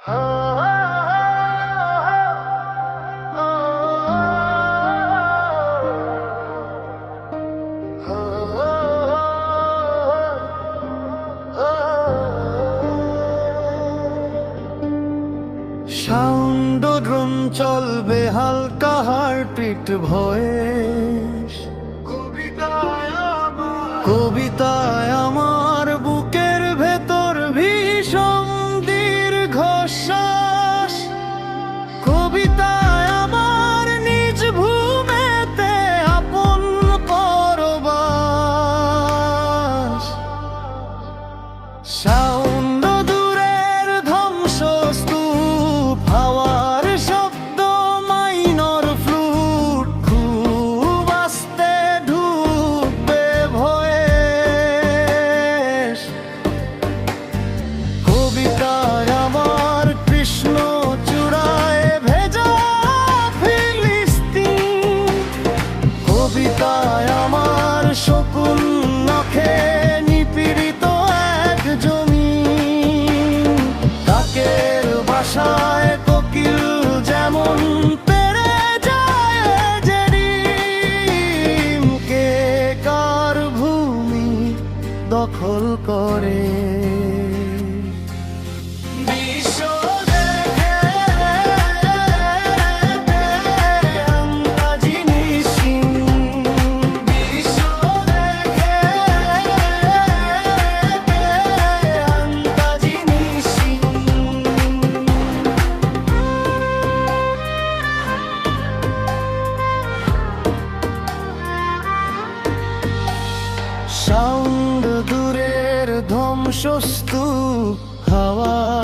Sound চলবে হালকা heartbeat ভয়ে কবিতায় আমার শকুন নখে নিপীড়িত এক জমি। কাকের বাসায় কোকিল যেমন পেরে যায় যে কে কার ভূমি দখল করে? ধ্বংসস্তূপ হাওয়া।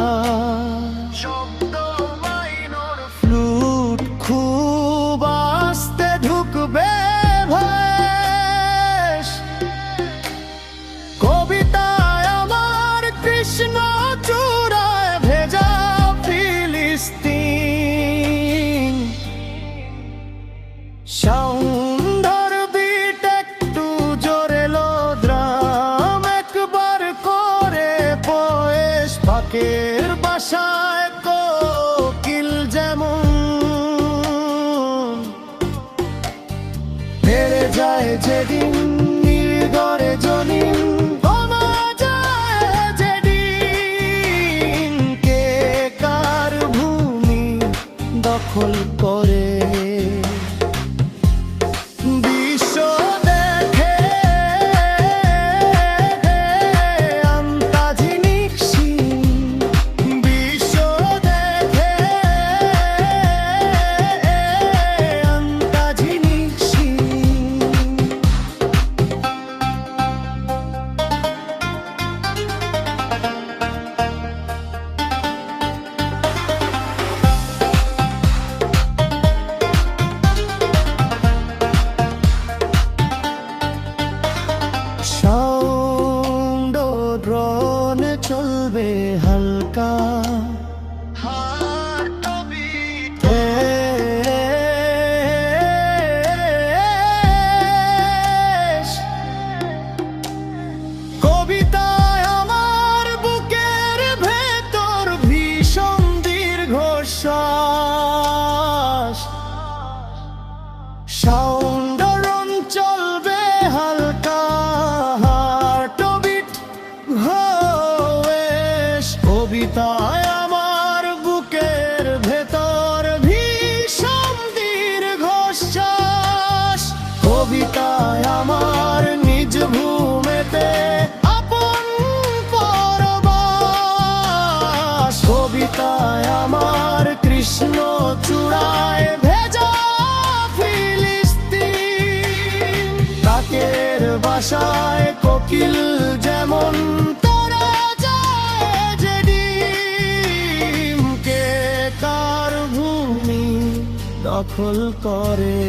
বাসায় কোকিল যেমন। বেড়ে যায় যেদিন নির্গরে জনিন দখল করে চলবে আমার কৃষ্ণ চূড়ায় ভেজা ফিলিস্তিন। বাসায় কোকিল যেমন কে কার ভূমি দখল করে?